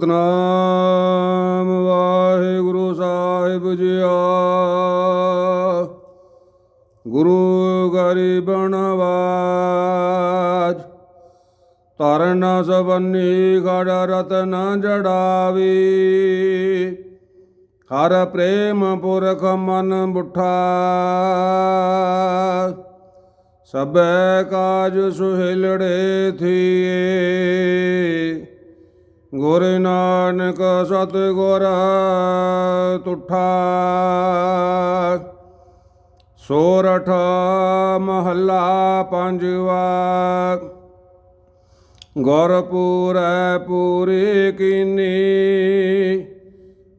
ਸਤਨਾਮ ਵਾਹਿਗੁਰੂ ਸਾਹਿਬ ਜੀਆ। ਗੁਰੂ ਗਰੀਬਨ ਆਵਾਜ ਤਰਨ ਸਬੰਨੀ ਖੜ ਰਤਨ ਜੜਾਵੀ। ਹਰ ਪ੍ਰੇਮ ਪੁਰਖ ਮਨ ਬੁਠਾ। ਸਬੈ ਕਾਜ ਸੁਹਿਲੜੇ ਥੀਏ। ਗੁਰ ਨਾਨਕ ਸਤ ਗੁਰ ਤੁਠਾ। ਸੋਰਠ ਮਹੱਲਾ ਪੰਜਵਾ। ਗੁਰਪੂਰੈ ਪੂਰੀ ਕੀਨੀ।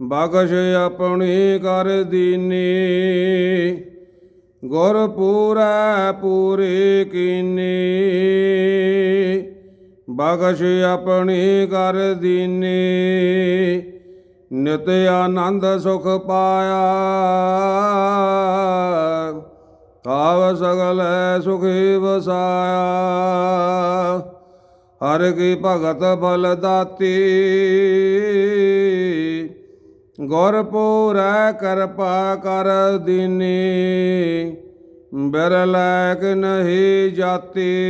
ਬਖਸ਼ ਆਪਣੀ ਕਰ ਦੀਨੀ। ਗੁਰਪੂਰੈ ਪੂਰੀ ਕੀਨੀ। ਬਖਸ਼ ਆਪਣੀ ਕਰ ਦੀਨੀ। ਨਿਤ ਆਨੰਦ ਸੁਖ ਪਾਇਆ। ਕਾਵ ਸਗਲ ਸੁਖੀ ਵਸਾਇਆ। ਹਰ ਕੀ ਭਗਤ ਬਲ ਦਾਤੀ। ਗੁਰ ਪੂਰੈ ਕਿਰਪਾ ਕਰ ਦੀਨੀ। ਬਿਰਲੈਕ ਨਹੀਂ ਜਾਤੀ।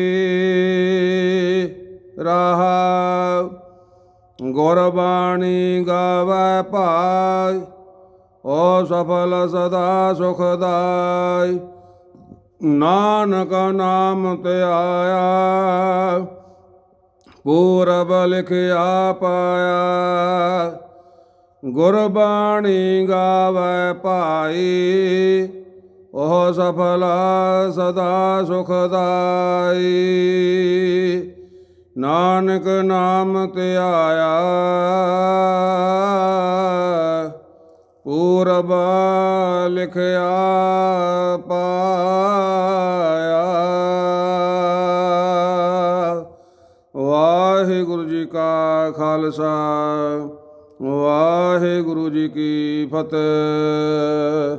ਰਹਾ। ਗੁਰਬਾਣੀ ਗਾਵੇ ਭਾਈ ਓ ਸਫਲ ਸਦਾ ਸੁਖਦਾਈ ਨਾਨਕ ਨਾਮ ਤੇ ਆਇਆ, ਪੂਰਬ ਲਿਖਿਆ ਪਾਇਆ। ਗੁਰਬਾਣੀ ਗਾਵੇ ਭਾਈ ਉਹ ਸਫਲਾ ਸਦਾ ਸੁਖਦਾਈ ਨਾਨਕ ਨਾਮ ਤੇ ਆਇਆ। ਪੂਰਬ ਲਿਖਿਆ ਪਾਇਆ। ਵਾਹਿਗੁਰੂ ਜੀ ਕਾ ਖਾਲਸਾ, ਵਾਹਿਗੁਰੂ ਜੀ ਕੀ ਫਤਿਹ।